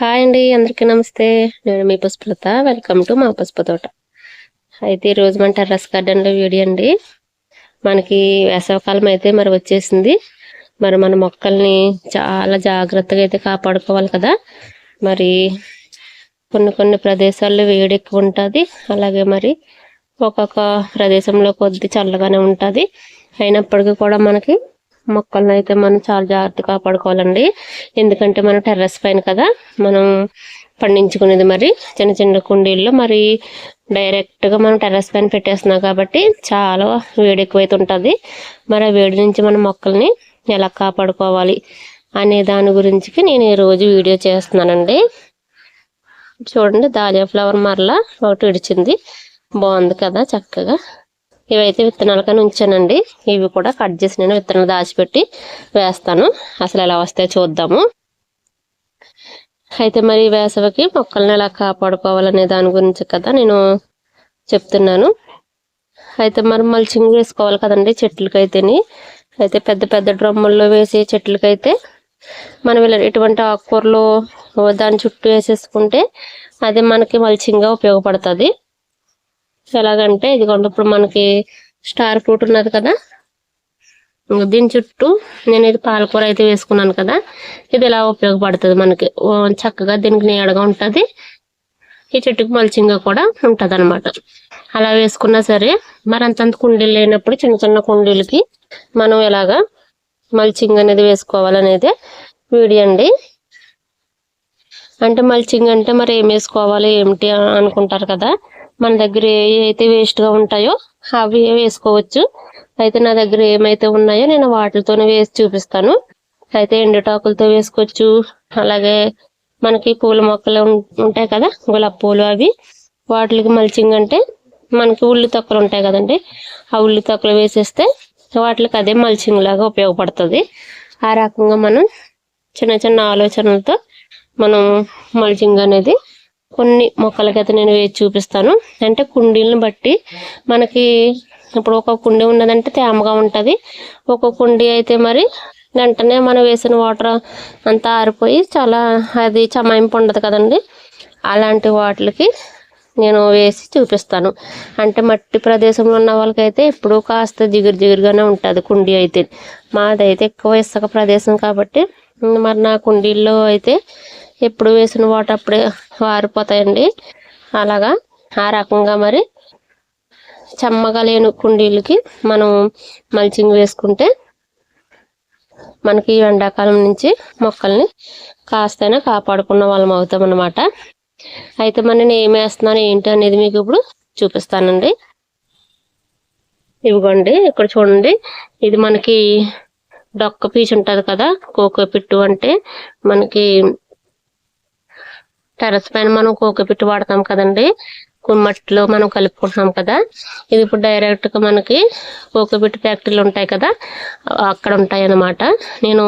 Hi అండి అందరికీ నమస్తే. నేను మీ పుష్పలత వెల్కమ్ టు మా పుష్ప తోట. అయితే ఈరోజు మన టెర్రస్ గార్డెన్లో వీడియో అండి. మనకి వేసవకాలం అయితే మరి వచ్చేసింది. మరి మన మొక్కల్ని చాలా జాగ్రత్తగా అయితే కాపాడుకోవాలి కదా. మరి కొన్ని కొన్ని ప్రదేశాల్లో వేడి ఎక్కువ ఉంటుంది. అలాగే మరి ఒక్కొక్క ప్రదేశంలో కొద్ది చల్లగానే ఉంటుంది. అయినప్పటికీ కూడా మనకి మొక్కలను అయితే మనం చాలా జాగ్రత్తగా కాపాడుకోవాలండి. ఎందుకంటే మనం టెర్రస్ పైన కదా మనం పండించుకునేది మరి చిన్న చిన్న కుండీల్లో మరి డైరెక్ట్గా మనం టెర్రస్ పైన పెట్టేస్తున్నాం కాబట్టి చాలా వేడి ఎక్కువైతే ఉంటుంది మరి ఆ వేడి నుంచి మన మొక్కల్ని ఎలా కాపాడుకోవాలి అనే దాని గురించి నేను ఈరోజు వీడియో చేస్తున్నానండి. చూడండి దాలియా ఫ్లవర్ మరలా ఒకటి విడిచింది. బాగుంది కదా చక్కగా. ఇవైతే విత్తనాలకని ఉంచానండి. ఇవి కూడా కట్ చేసి నేను విత్తనాలు దాచిపెట్టి వేస్తాను. అసలు ఎలా వస్తాయో చూద్దాము. అయితే మరి వేసవికి మొక్కల్ని ఎలా కాపాడుకోవాలనే దాని గురించి కదా నేను చెప్తున్నాను. అయితే మరి మల్చింగ్ వేసుకోవాలి కదండి చెట్లకైతేని. అయితే పెద్ద పెద్ద డ్రమ్ముల్లో వేసే చెట్లకైతే మనం ఇలా ఇటువంటి ఆకుకూరలు దాని చుట్టూ వేసేసుకుంటే అది మనకి మల్చింగ్గా ఉపయోగపడుతుంది. ఎలాగంటే ఇదిగోండి ఇప్పుడు మనకి స్టార్ ఫ్రూట్ ఉన్నది కదా. దీని చుట్టూ నేను ఇది పాలకూర అయితే వేసుకున్నాను కదా. ఇది ఇలా ఉపయోగపడుతుంది మనకి? చక్కగా దీనికి నీడగా ఉంటుంది. ఈ చెట్టుకి మల్చింగా కూడా ఉంటుంది అనమాట అలా వేసుకున్నా సరే మరి అంతంత కుండీలు లేనప్పుడు చిన్న చిన్న కుండీలకి మనం ఎలాగా మల్చింగ్ అనేది వేసుకోవాలనేది వీడియో అండి. అంటే మల్చింగ్ అంటే మరి ఏం వేసుకోవాలి ఏమిటి అనుకుంటారు కదా. మన దగ్గర ఏ అయితే వేస్ట్గా ఉంటాయో అవి వేసుకోవచ్చు. అయితే నా దగ్గర ఏమైతే ఉన్నాయో నేను వాటితోనే వేసి చూపిస్తాను. అయితే ఎండుటాకులతో వేసుకోవచ్చు. అలాగే మనకి పూల మొక్కలు ఉంటాయి కదా గులాబీ పూలు అవి. వాటికి మల్చింగ్ అంటే మనకి ఉల్లి తొక్కలు ఉంటాయి కదండి ఆ ఉల్లి తొక్కలు వేసేస్తే వాటికి అదే మల్చింగ్ లాగా ఉపయోగపడుతుంది. ఆ రకంగా మనం చిన్న చిన్న ఆలోచనలతో మనం మల్చింగ్ అనేది కొన్ని మొక్కలకైతే నేను వేసి చూపిస్తాను. అంటే కుండీలను బట్టి మనకి ఇప్పుడు ఒక కుండీ ఉన్నదంటే తేమగా ఉంటుంది. ఒక కుండీ అయితే మరి వెంటనే మనం వేసిన వాటర్ అంతా ఆరిపోయి చాలా అది చమాయింపు ఉండదు కదండి. అలాంటి వాటికి నేను వేసి చూపిస్తాను. అంటే మట్టి ప్రదేశంలో ఉన్న వాళ్ళకైతే ఎప్పుడూ కాస్త జిగురు జిగురుగానే ఉంటుంది కుండీ అయితే. మాదైతే ఎక్కువ ఇసుక ప్రదేశం కాబట్టి మరి నా కుండీల్లో అయితే ఎప్పుడు వేసిన వాటర్ అప్పుడే వారిపోతాయండి. అలాగా ఆ రకంగా మరి చెమ్మగా లేని కుండీలకి మనం మల్చింగ్ వేసుకుంటే మనకి ఎండాకాలం నుంచి మొక్కల్ని కాస్తైనా కాపాడుకున్న వాళ్ళం అవుతాం అన్నమాట. అయితే మరి నేను ఏమి వేస్తున్నాను ఏంటి అనేది మీకు ఇప్పుడు చూపిస్తానండి. ఇవ్వండి ఇక్కడ చూడండి. ఇది మనకి డొక్క పీచు ఉంటుంది కదా కోకో పిట్టు అంటే మనకి టెరస్ పైన మనం కోకపిట్టు వాడతాం కదండి. మట్టిలో మనం కలుపుకుంటున్నాం కదా. ఇది ఇప్పుడు డైరెక్ట్గా మనకి కోకపిట్టు ఫ్యాక్టరీలు ఉంటాయి కదా. అక్కడ ఉంటాయి అన్నమాట నేను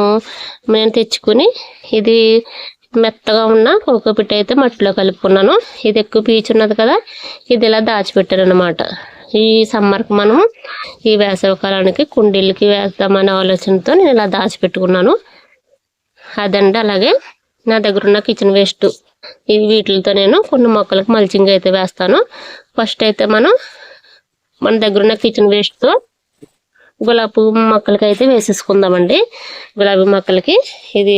నేను తెచ్చుకుని ఇది మెత్తగా ఉన్న కోకపిట్టు అయితే మట్టిలో కలుపుకున్నాను. ఇది ఎక్కువ పీచు ఉన్నది కదా. ఇది ఇలా దాచిపెట్టాను అనమాట ఈ సమ్మర్కి మనం ఈ వేసవికాలానికి కుండీలకి వేస్తామనే ఆలోచనతో నేను ఇలా దాచిపెట్టుకున్నాను. అదండి అలాగే నా దగ్గర ఉన్న కిచెన్ వేస్ట్ ఇవి వీటితో నేను కొన్ని మొక్కలకు మల్చింగ్ అయితే వేస్తాను. ఫస్ట్ అయితే మనం మన దగ్గర ఉన్న కిచెన్ వేస్ట్తో గులాబీ మొక్కలకి అయితే వేసేసుకుందామండి. గులాబీ మొక్కలకి ఇది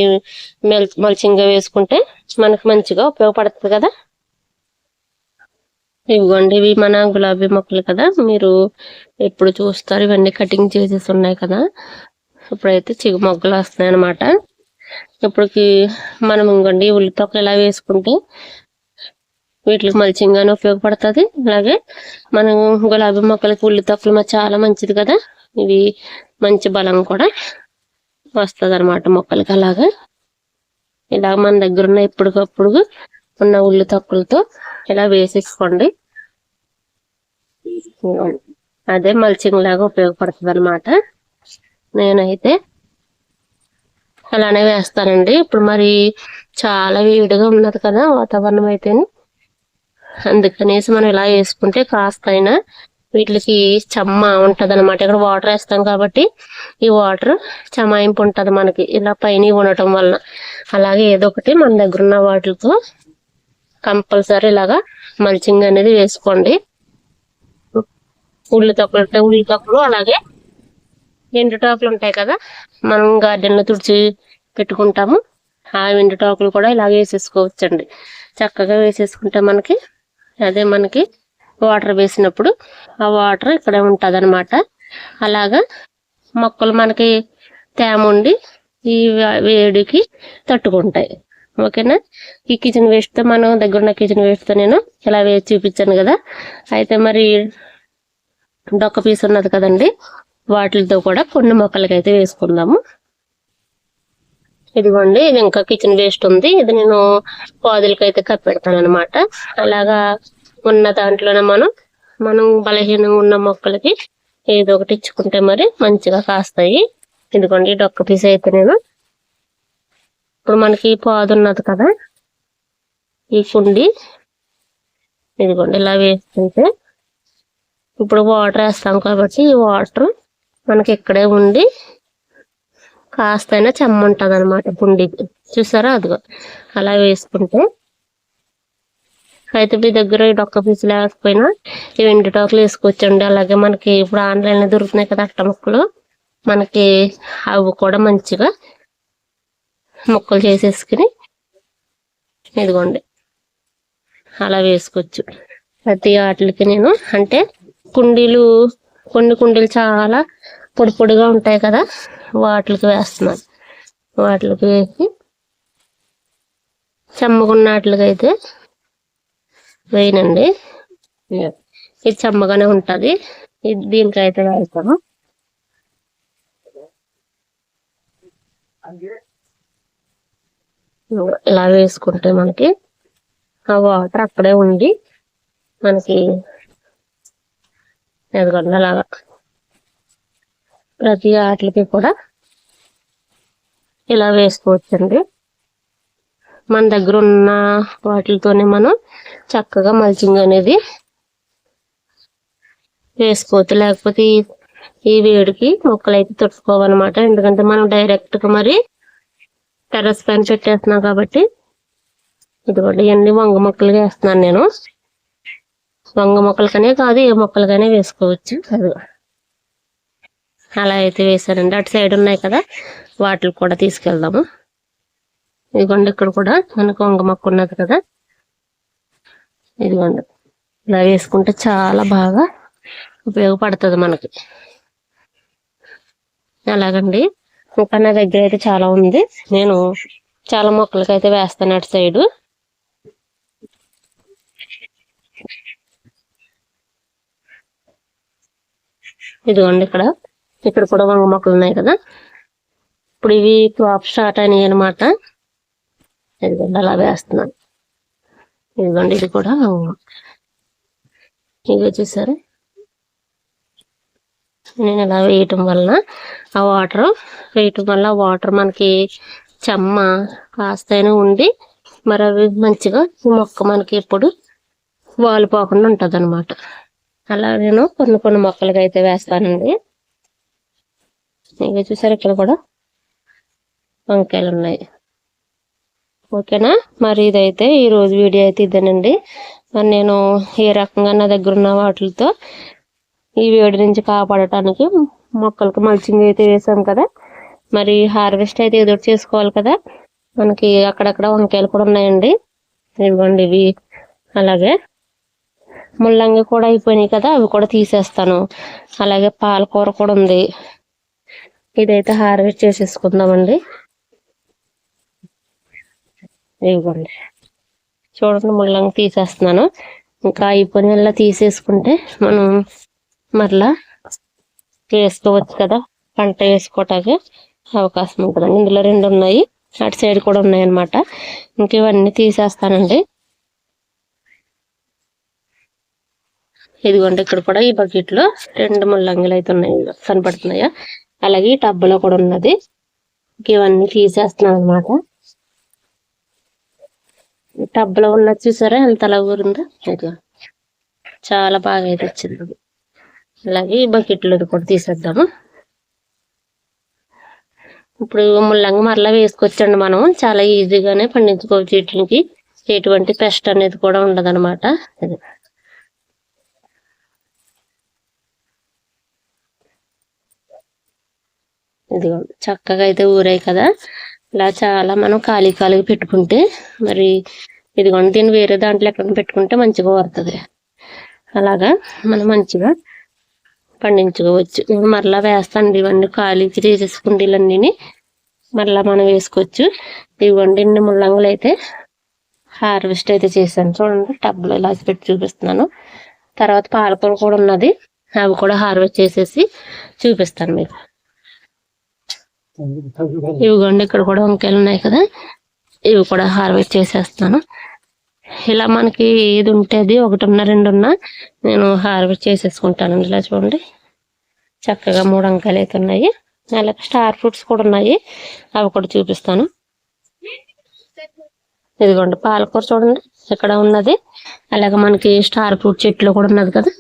మెల్ మల్చింగ్గా వేసుకుంటే మనకు మంచిగా ఉపయోగపడుతుంది కదా. ఇవ్వండి ఇవి మన గులాబీ మొక్కలు కదా. మీరు ఎప్పుడు చూస్తారు ఇవన్నీ కటింగ్ చేసేసి ఉన్నాయి కదా. ఇప్పుడైతే చిగు మొగ్గలు వస్తున్నాయి అన్నమాట ఇప్పటికి మనం ఇంకండి ఉల్లి తొక్కలు ఇలా వేసుకుంటే వీటికి మల్చింగ్గానే ఉపయోగపడుతుంది. అలాగే మనం గులాబీ మొక్కలకి ఉల్లి తొక్కలు చాలా మంచిది కదా. ఇవి మంచి బలం కూడా వస్తుంది అనమాట మొక్కలకి అలాగా. ఇలా మన దగ్గర ఉన్న ఎప్పటికప్పుడు ఉన్న ఉల్లి తొక్కలతో ఇలా వేసేసుకోండి. అదే మల్చింగ్ లాగా ఉపయోగపడుతుంది అనమాట నేనైతే అలానే వేస్తానండి. ఇప్పుడు మరి చాలా వేడిగా ఉన్నది కదా వాతావరణం అయితే అందుకనేసి మనం ఇలా వేసుకుంటే కాస్త అయినా వీటికి చెమ్మ ఉంటుంది అనమాట ఇక్కడ వాటర్ వేస్తాం కాబట్టి ఈ వాటర్ చమాయింపు ఉంటుంది మనకి. ఇలా పైన ఉండటం వలన అలాగే ఏదో ఒకటి మన దగ్గర ఉన్న వాటితో కంపల్సరీ ఇలాగా మల్చింగ్ అనేది వేసుకోండి. ఉల్లి తొక్కలు ఉల్లి తొక్కలు అలాగే ఎండుటాకులు ఉంటాయి కదా మనం గార్డెన్లో తుడిచి పెట్టుకుంటాము. ఆ ఎండుటాకులు కూడా ఇలా వేసేసుకోవచ్చండి. చక్కగా వేసేసుకుంటే మనకి అదే మనకి వాటర్ వేసినప్పుడు ఆ వాటర్ ఇక్కడే ఉంటుంది అనమాట అలాగా మొక్కలు మనకి తేమ ఉండి ఈ వేడికి తట్టుకుంటాయి. ఓకేనా? ఈ కిచెన్ వేస్ట్తో మనం దగ్గర ఉన్న కిచెన్ వేస్ట్తో నేను ఇలా వేసి చూపించాను కదా. అయితే మరి డొక్క పీస్ ఉన్నది కదండి వాటితో కూడా కొన్ని మొక్కలకి అయితే వేసుకుందాము. ఇదిగోండి ఇది ఇంకా కిచెన్ వేస్ట్ ఉంది. ఇది నేను పాదులకి అయితే కప్పెడతాను అనమాట అలాగా ఉన్న దాంట్లోనే మనం మనం బలహీనంగా ఉన్న మొక్కలకి ఏదో ఒకటి ఇచ్చుకుంటే మరి మంచిగా కాస్తాయి. ఇదిగోండి ఇది డొక్క పీస్ అయితే నేను. ఇప్పుడు మనకి పాదు ఉన్నది కదా ఈ కుండి. ఇదిగోండి ఇలా వేస్తుంటే ఇప్పుడు వాటర్ వేస్తాం కాబట్టి ఈ వాటర్ మనకి ఇక్కడే ఉండి కాస్తైనా చెమ్మ ఉంటుంది అనమాట కుండీకి చూసారా? అదిగో. అలా వేసుకుంటే అయితే మీ దగ్గర ఈ డొక్క పీసు లేకపోయినా ఈ వెండి టోకలు వేసుకోవచ్చండి అలాగే మనకి ఇప్పుడు ఆన్లైన్లో దొరుకుతున్నాయి కదా అట్ట ముక్కలు. మనకి అవి కూడా మంచిగా ముక్కలు చేసేసుకుని ఇదిగోండి. అలా వేసుకోవచ్చు. ప్రతి వాటికి నేను అంటే కుండీలు కొన్ని కుండీలు చాలా పొడి పొడిగా ఉంటాయి కదా వాటికి వేస్తున్నాను. వాటికి వేసి అయితే వేయనండి. ఇది చెమ్మగానే ఉంటది. ఇది దీనికైతే వేస్తాను. ఇలా వేసుకుంటే మనకి ఆ వాటర్ అక్కడే ఉండి మనకి ఎదగండి అలాగా ప్రతి ఆటలకి కూడా ఇలా వేసుకోవచ్చండి. మన దగ్గర ఉన్న వాటితోనే మనం చక్కగా మల్చింగ్ అనేది వేసుకోవచ్చు. లేకపోతే ఈ- వేడికి మొక్కలు అయితే తట్టుకోవాలన్నమాట ఎందుకంటే మనం డైరెక్ట్గా మరి టెరస్ పైన పెట్టేస్తున్నాం కాబట్టి ఇదిగోండి ఇవన్నీ వంగ మొక్కలు వేస్తున్నాను నేను. వంగ మొక్కలకనే కాదు ఏ మొక్కలకనే వేసుకోవచ్చు. అది అలా అయితే వేసానండి అటు సైడ్ ఉన్నాయి కదా వాటికి కూడా తీసుకెళ్దాము. ఇదిగోండి ఇక్కడ కూడా మనకు వంగ మొక్క ఉన్నది కదా. ఇదిగోండి ఇలా వేసుకుంటే చాలా బాగా ఉపయోగపడుతుంది మనకి. అలాగండి ఇంకా నా దగ్గర అయితే చాలా ఉంది. నేను చాలా మొక్కలకి అయితే వేస్తాను అటు సైడు. ఇదిగోండి ఇక్కడ ఇక్కడ కూడా వంగ మొక్కలు ఉన్నాయి కదా. ఇప్పుడు ఇవి క్రాప్ స్టార్ట్ అయినాయి అనమాట ఇదిగోండి అలా వేస్తున్నాను. ఇదిగోండి ఇది కూడా వంగ మొక్క. ఇది వచ్చేసరి. నేను ఇలా వేయటం వలన ఆ వాటర్ వేయటం వల్ల వాటర్ మనకి చెమ్మ కాస్తైనా ఉండి మరి అవి మంచిగా మొక్క మనకి ఎప్పుడు వాలిపోకుండా ఉంటుంది అనమాట అలా నేను కొన్ని కొన్ని మొక్కలకి అయితే వేస్తానండి. ఇక చూసారు ఇక్కడ కూడా వంకాయలు ఉన్నాయి ఓకేనా? మరి ఇదైతే ఈ రోజు వీడియో అయితే ఇదేనండి. మరి నేను ఏ రకంగా నా దగ్గర ఉన్న వాటితో ఈ వేడి నుంచి కాపాడటానికి మొక్కలకు మల్చింగ్ అయితే వేసాం కదా. మరి హార్వెస్ట్ అయితే ఎదురు చేసుకోవాలి కదా. మనకి అక్కడక్కడ వంకాయలు కూడా ఉన్నాయండి. ఇవ్వండి ఇవి. అలాగే ముల్లంగి కూడా అయిపోయినాయి కదా అవి కూడా తీసేస్తాను. అలాగే పాలకూర కూడా ఉంది. ఇదైతే హార్వెస్ట్ చేసేసుకుందామండి. ఇదిగోండి. చూడండి ముల్లంగి తీసేస్తున్నాను. ఇంకా అయిపోయిన తీసేసుకుంటే మనం మరలా వేసుకోవచ్చు కదా పంట వేసుకోవటానికి అవకాశం ఉంటుందండి. ఇందులో రెండు ఉన్నాయి అటు సైడ్ కూడా ఉన్నాయి అన్నమాట ఇంక ఇవన్నీ తీసేస్తానండి. ఇదిగోండి ఇక్కడ కూడా ఈ బకెట్లో రెండు ముల్లంగిలు అయితే ఉన్నాయి కనపడుతున్నాయా? అలాగే ఈ కూడా ఉన్నది. ఇవన్నీ తీసేస్తున్నాను అనమాట టబ్బలో ఉన్నది చూసారా? ఎంత అలా ఊరిందో? చాలా బాగా అయితే వచ్చింది అలాగే ఈ బకెట్లోది కూడా తీసేద్దాము. ఇప్పుడు ముల్లంగి మరలా వేసుకొచ్చండి మనం. చాలా ఈజీగానే పండించుకోవచ్చు వీటికి. ఎటువంటి పెస్ట్ అనేది కూడా ఉండదు అనమాట ఇదిగో చక్కగా అయితే ఊరాయి కదా. ఇలా చాలా మనం ఖాళీ ఖాళీగా పెట్టుకుంటే మరి ఇదిగోండి దీన్ని వేరే దాంట్లో ఎక్కడ పెట్టుకుంటే మంచిగా ఊరుతుంది అలాగా మనం మంచిగా పండించుకోవచ్చు. నేను మరలా వేస్తాను ఇవన్నీ ఖాళీకి తీసేసుకుంటే కుండీలన్నీ మరలా మనం వేసుకోవచ్చు. ఇవ్వండి ఇన్ని ముల్లంగులు అయితే హార్వెస్ట్ అయితే చేశాను. చూడండి టబ్లో ఇలా పెట్టి చూపిస్తున్నాను. తర్వాత పాలకూర కూడా ఉన్నది. అవి కూడా హార్వెస్ట్ చేసేసి చూపిస్తాను మీకు. ఇవిగోండి ఇక్కడ కూడా వంకాయలు ఉన్నాయి కదా. ఇవి కూడా హార్వెస్ట్ చేసేస్తాను. ఇలా మనకి ఏది ఉంటే అది ఒకటి రెండు ఉన్నా నేను హార్వెస్ట్ చేసేసుకుంటాను. ఇలా చూడండి. చక్కగా మూడు వంకాయలు అయితే ఉన్నాయి. అలాగే స్టార్ ఫ్రూట్స్ కూడా ఉన్నాయి. అవి కూడా చూపిస్తాను. ఇదిగోండి పాలకూర చూడండి. ఇక్కడ ఉన్నది. అలాగే మనకి స్టార్ ఫ్రూట్ చెట్లు కూడా ఉన్నది కదా.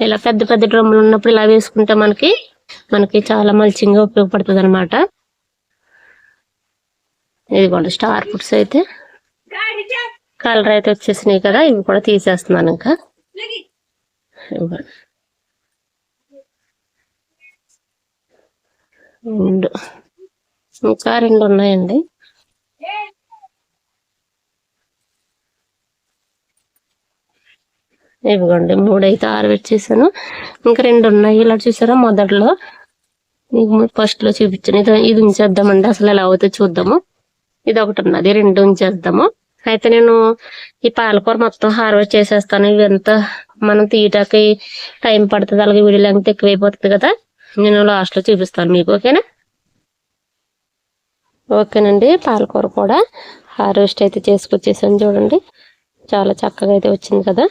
ఇలా పెద్ద పెద్ద డ్రమ్ములు ఉన్నప్పుడు ఇలా వేసుకుంటే మనకి మనకి చాలా మల్చింగ్గా ఉపయోగపడుతుంది అనమాట ఇదిగోండి స్టార్ ఫుడ్స్ అయితే. కలర్ అయితే వచ్చేసినాయి కదా ఇవి కూడా తీసేస్తున్నాను ఇంకా. రెండు ఇంకా రెండు ఉన్నాయండి. ఇవ్వండి. మూడైతే ఆరబెట్టి చేశాను ఇంకా రెండు ఉన్నాయి. ఇలా చూసారా? మొదట్లో మీకు ఫస్ట్లో చూపించాను. ఇది ఇది ఉంచేద్దామండి. అసలు ఎలా అవుతుంది చూద్దాము. ఇది ఒకటి ఉన్నది. రెండు ఉంచేద్దాము. అయితే నేను ఈ పాలకూర మొత్తం హార్వెస్ట్ చేసేస్తాను. ఇవి మనం తీయటానికి టైం పడుతుంది. అలాగే వీడియో లెంగ్త్ ఎక్కువైపోతుంది కదా. నేను లాస్ట్లో చూపిస్తాను మీకు. ఓకేనా? ఓకేనండి. పాలకూర కూడా హార్వెస్ట్ అయితే చేసుకొచ్చేసాను చూడండి. చాలా చక్కగా అయితే వచ్చింది కదా.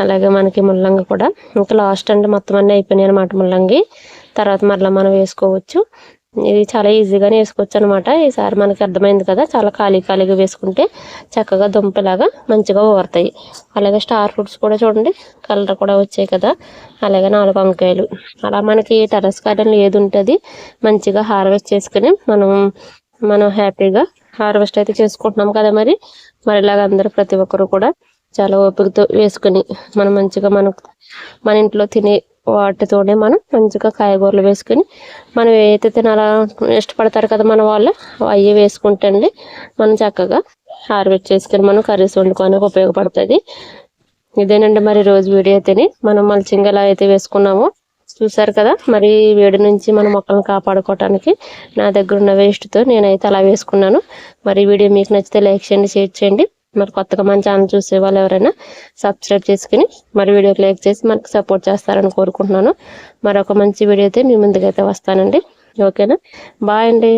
అలాగే మనకి ముల్లంగి కూడా. ఇంకా లాస్ట్ అంటే మొత్తం అన్నీ అయిపోయినాయి అనమాట ముల్లంగి. తర్వాత మరలా మనం వేసుకోవచ్చు. ఇది చాలా ఈజీగానే వేసుకోవచ్చు అనమాట ఈసారి మనకి అర్థమైంది కదా చాలా ఖాళీ ఖాళీగా వేసుకుంటే చక్కగా దుంపలాగా మంచిగా ఊరుతాయి. అలాగే స్టార్ ఫ్రూట్స్ కూడా చూడండి కలర్ కూడా వచ్చాయి కదా. అలాగే నాలుగు వంకాయలు. అలా మనకి టెరస్ గార్డెన్లో ఏది ఉంటుంది మంచిగా హార్వెస్ట్ చేసుకుని మనం మనం హ్యాపీగా హార్వెస్ట్ అయితే చేసుకుంటున్నాం కదా మరి. మరి ఇలాగ అందరూ ప్రతి ఒక్కరు కూడా చాలా ఓపికతో వేసుకుని మనం మంచిగా మనం మన ఇంట్లో తినే వాటితోనే మనం మంచిగా కాయగూరలు వేసుకుని మనం ఏదైతే తినాలా ఇష్టపడతారు కదా మన వాళ్ళు అవి వేసుకుంటండి మనం చక్కగా హార్వెస్ట్ చేసుకుని మనం కర్రీస్ వండుకోవడానికి ఉపయోగపడుతుంది. ఇదేనండి మరి రోజు వీడియో అయితేనే మనం మల్చింగ్ ఎలా అయితే వేసుకున్నామో చూసారు కదా మరి వేడి నుంచి మన మొక్కలను కాపాడుకోవటానికి నా దగ్గర ఉన్న వేస్ట్తో నేనైతే అలా వేసుకున్నాను. మరి వీడియో మీకు నచ్చితే లైక్ చేయండి షేర్ చేయండి. మరి కొత్తగా మన ఛానల్ చూసే వాళ్ళు ఎవరైనా సబ్స్క్రైబ్ చేసుకుని మరి వీడియో లైక్ చేసి మనకు సపోర్ట్ చేస్తారని కోరుకుంటున్నాను. మరొక మంచి వీడియో అయితే మీ ముందుకైతే వస్తానండి. ఓకేనా? బాయ్ అండి.